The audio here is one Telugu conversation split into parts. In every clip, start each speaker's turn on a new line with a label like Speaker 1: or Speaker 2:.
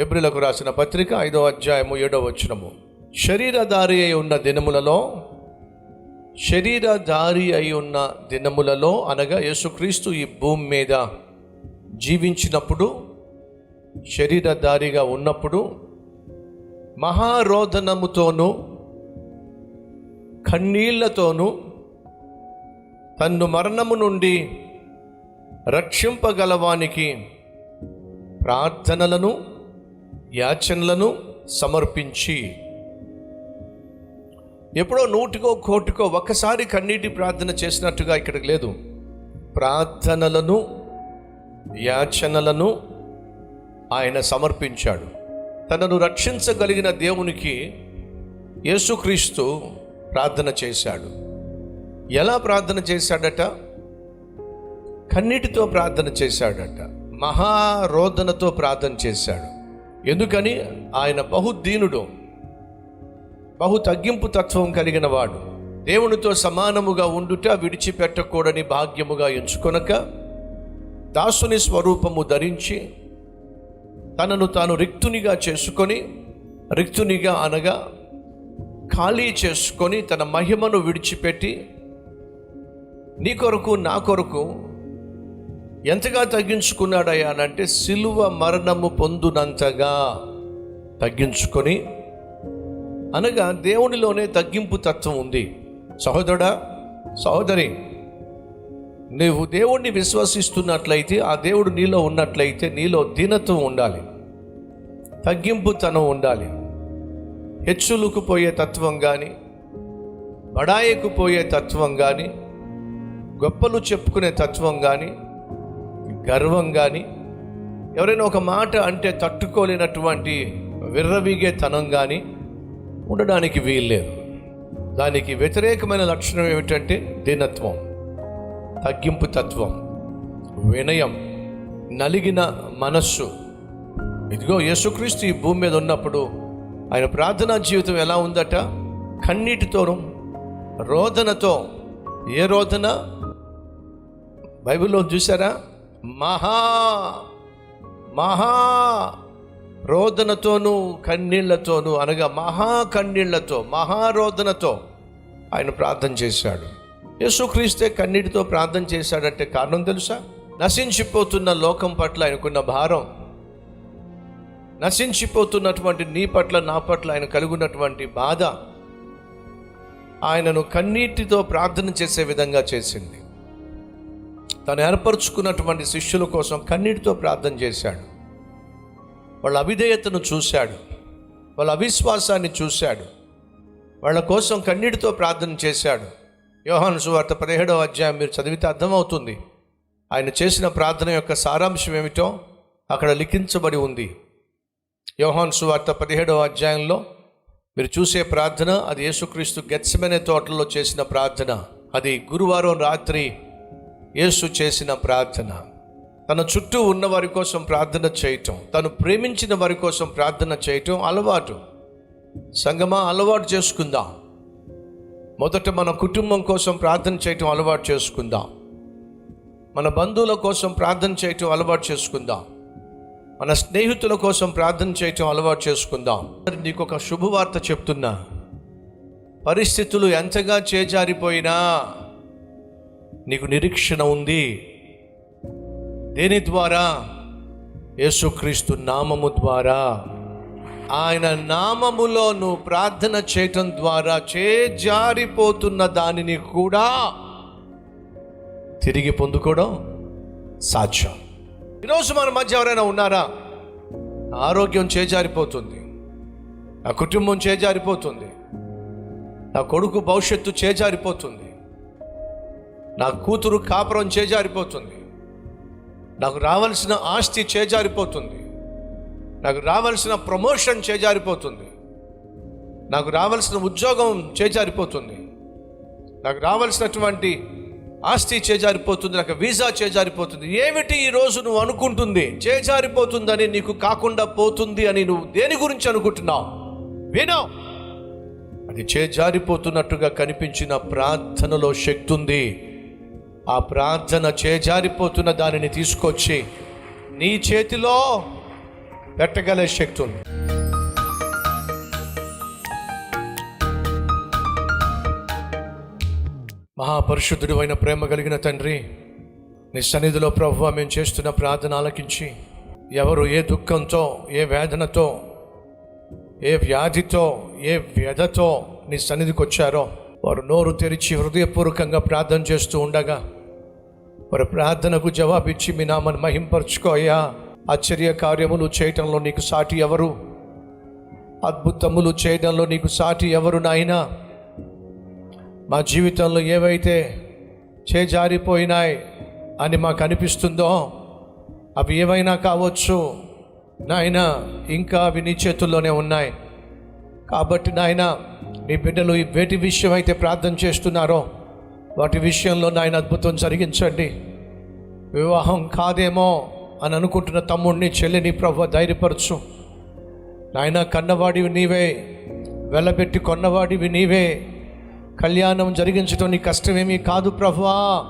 Speaker 1: ఎబ్రిలకు రాసిన పత్రిక ఐదో అధ్యాయము ఏడో వచనము. శరీరధారి అయి ఉన్న దినములలో శరీరధారి అయి ఉన్న దినములలో అనగా యేసుక్రీస్తు ఈ భూమి మీద జీవించినప్పుడు శరీరధారిగా ఉన్నప్పుడు మహారోదనముతోనూ కన్నీళ్ళతోనూ తన్ను మరణము నుండి రక్షింపగలవానికి ప్రార్థనలను యాచనలను సమర్పించి. ఎప్పుడో నూటికో కోటికో ఒక్కసారి కన్నీటి ప్రార్థన చేసినట్టుగా ఇక్కడికి లేదు. ప్రార్థనలను యాచనలను ఆయన సమర్పించాడు. తనను రక్షించగలిగిన దేవునికి యేసుక్రీస్తు ప్రార్థన చేశాడు. ఎలా ప్రార్థన చేశాడట? కన్నీటితో ప్రార్థన చేశాడట. మహారోదనతో ప్రార్థన చేశాడు. ఎందుకని? ఆయన బహుదీనుడు బహు తగ్గింపు తత్వం కలిగిన వాడు. దేవునితో సమానముగా ఉండుట విడిచిపెట్టకూడని భాగ్యముగా ఎంచుకొనక దాసుని స్వరూపము ధరించి తనను తాను రిక్తునిగా చేసుకొని రిక్తునిగా అనగా ఖాళీ చేసుకొని తన మహిమను విడిచిపెట్టి నీ కొరకు నా కొరకు ఎంతగా తగ్గించుకున్నాడయ్యా అంటే సిలువ మరణము పొందునంతగా తగ్గించుకొని అనగా దేవునిలోనే తగ్గింపు తత్వం ఉంది. సహోదరుడా సహోదరి నువ్వు దేవుణ్ణి విశ్వసిస్తున్నట్లయితే ఆ దేవుడు నీలో ఉన్నట్లయితే నీలో దీనత్వం ఉండాలి. తగ్గింపు తనం ఉండాలి. హెచ్చులకు పోయే తత్వం కానీ బడాయికు పోయే తత్వం కానీ గొప్పలు చెప్పుకునే తత్వం కానీ గర్వం కానీ ఎవరైనా ఒక మాట అంటే తట్టుకోలేనటువంటి విర్రవీగే తనం కానీ ఉండడానికి వీల్లేదు. దానికి వ్యతిరేకమైన లక్షణం ఏమిటంటే దీనత్వం తగ్గింపు తత్వం వినయం నలిగిన మనస్సు. ఇదిగో యేసుక్రీస్తు ఈ భూమి మీద ఉన్నప్పుడు ఆయన ప్రార్థనా జీవితం ఎలా ఉందట? కన్నీటితోనూ రోదనతో. ఏ రోదన? బైబిల్లో చూసారా మహా మహా రోదనతోనూ కన్నీళ్ళతోనూ అనగా మహా కన్నీళ్ళతో మహారోదనతో ఆయన ప్రార్థన చేశాడు. యేసుక్రీస్తే కన్నీటితో ప్రార్థన చేశాడంటే కారణం తెలుసా? నశించిపోతున్న లోకం పట్ల ఆయనకున్న భారం నశించిపోతున్నటువంటి నీ పట్ల నా పట్ల ఆయన కలుగున్నటువంటి బాధ ఆయనను కన్నీటితో ప్రార్థన చేసే విధంగా చేసింది. తను ఏర్పరచుకున్నటువంటి శిష్యుల కోసం కన్నీటితో ప్రార్థన చేశాడు. వాళ్ళ అవిధేయతను చూశాడు. వాళ్ళ అవిశ్వాసాన్ని చూశాడు. వాళ్ళ కోసం కన్నీటితో ప్రార్థన చేశాడు. యోహాను సువార్త పదిహేడవ అధ్యాయం మీరు చదివితే అర్థమవుతుంది. ఆయన చేసిన ప్రార్థన యొక్క సారాంశం ఏమిటో అక్కడ లిఖించబడి ఉంది. యోహాన్ సువార్త పదిహేడవ అధ్యాయంలో మీరు చూసే ప్రార్థన అది యేసుక్రీస్తు గెత్సమనే తోటలో చేసిన ప్రార్థన. అది గురువారం రాత్రి యేసు చేసిన ప్రార్థన. తన చుట్టూ ఉన్న వారి కోసం ప్రార్థన చేయటం తను ప్రేమించిన వారి కోసం ప్రార్థన చేయటం అలవాటు. సంగమా అలవాటు చేసుకుందాం. మొదట మన కుటుంబం కోసం ప్రార్థన చేయటం అలవాటు చేసుకుందాం. మన బంధువుల కోసం ప్రార్థన చేయటం అలవాటు చేసుకుందాం. మన స్నేహితుల కోసం ప్రార్థన చేయటం అలవాటు చేసుకుందాం. మరి నీకు ఒక శుభవార్త చెప్తున్నా. పరిస్థితులు ఎంతగా చేజారిపోయినా నీకు నిరీక్షణ ఉంది. దేని ద్వారా? యేసుక్రీస్తు నామము ద్వారా. ఆయన నామములో నువ్వు ప్రార్థన చేయటం ద్వారా చేజారిపోతున్న దానిని కూడా తిరిగి పొందుకోవడం సాధ్యం. ఈరోజు మన మధ్య ఎవరైనా ఉన్నారా? ఆరోగ్యం చేజారిపోతుంది. నా కుటుంబం చేజారిపోతుంది. నా కొడుకు భవిష్యత్తు చేజారిపోతుంది. నా కూతురు కాపురం చేజారిపోతుంది. నాకు రావాల్సిన ఆస్తి చేజారిపోతుంది. నాకు రావాల్సిన ప్రమోషన్ చేజారిపోతుంది. నాకు రావాల్సిన ఉద్యోగం చేజారిపోతుంది. నాకు రావాల్సినటువంటి ఆస్తి చేజారిపోతుంది. నాకు వీసా చేజారిపోతుంది. ఏమిటి ఈరోజు నువ్వు అనుకుంటుంది? చేజారిపోతుందని నీకు కాకుండా పోతుంది అని నువ్వు దేని గురించి అనుకుంటున్నావు? వినో! అది చేజారిపోతున్నట్టుగా కనిపించిన ప్రార్థనలో శక్తి ఉంది ఆ ప్రార్థన చేజారిపోతున్న దానిని తీసుకొచ్చి నీ చేతిలో పెట్టగల శక్తి ఉంది. మహాపరిశుద్ధుడు అయిన ప్రేమ కలిగిన తండ్రి నీ సన్నిధిలో ప్రభు మేము చేస్తున్న ప్రార్థన ఆలకించి ఎవరు ఏ దుఃఖంతో ఏ వేదనతో ఏ వ్యాధితో ఏ వ్యధతో నీ సన్నిధికి వచ్చారో వారు నోరు తెరిచి హృదయపూర్వకంగా ప్రార్థన చేస్తూ ఉండగా మరి ప్రార్థనకు జవాబిచ్చి మీ నామని మహింపరచుకోయా ఆశ్చర్య కార్యములు చేయటంలో నీకు సాటి ఎవరు? అద్భుతములు చేయడంలో నీకు సాటి ఎవరు నాయనా? మా జీవితంలో ఏవైతే చేజారిపోయినాయి అని మాకు అనిపిస్తుందో అవి ఏవైనా కావచ్చు నాయన ఇంకా అవి నీ చేతుల్లోనే ఉన్నాయి. కాబట్టి నాయన నీ బిడ్డలు ఈ వేటి విషయం అయితే ప్రార్థన చేస్తున్నారో వాటి విషయంలో నాయన అద్భుతం జరిగించండి. వివాహం కాదేమో అని అనుకుంటున్న తమ్ముడిని చెల్లిని ప్రభు ధైర్యపరచు. నాయన కన్నవాడివి నీవే వెళ్ళబెట్టి కొన్నవాడివి నీవే. కళ్యాణం జరిగించడం నీ కష్టమేమీ కాదు ప్రభువా.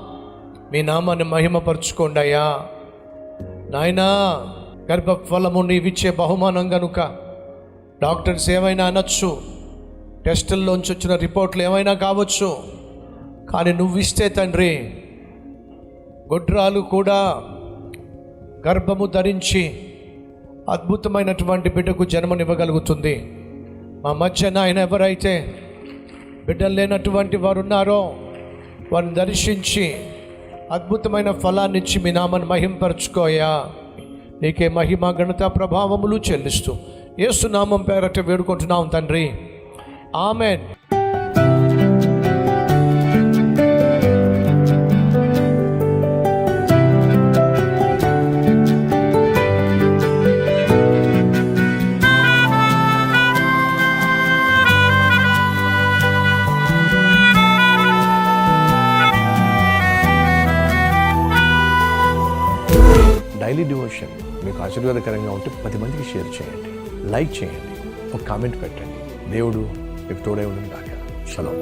Speaker 1: మీ నామాన్ని మహిమపరచుకోండి అయ్యా. నాయనా గర్భఫలము నీవిచ్చే బహుమానం గనుక డాక్టర్స్ ఏమైనా అనొచ్చు? టెస్టుల్లోంచి వచ్చిన రిపోర్ట్లు ఏమైనా కావచ్చు? కానీ నువ్వు ఇస్తే తండ్రి గొడ్రాలు కూడా గర్భము ధరించి అద్భుతమైనటువంటి బిడ్డకు జన్మనివ్వగలుగుతుంది. మా మధ్య నాయన ఎవరైతే బిడ్డలు లేనటువంటి వారు ఉన్నారో వారిని దర్శించి అద్భుతమైన ఫలాన్ని ఇచ్చి మీ నామను మహింపరచుకోయా నీకే మహిమ ఘనత ప్రభావములు చెల్లిస్తూ ఏసునామం పేరట వేడుకుంటున్నాం తండ్రి. ఆమెన్.
Speaker 2: డైలీ డివోషన్ మీకు ఆశీర్వాదకరంగా ఉంటే పది మందికి షేర్ చేయండి లైక్ చేయండి ఒక కామెంట్ పెట్టండి. దేవుడు మీకు తోడే ఉండదు కాక చలో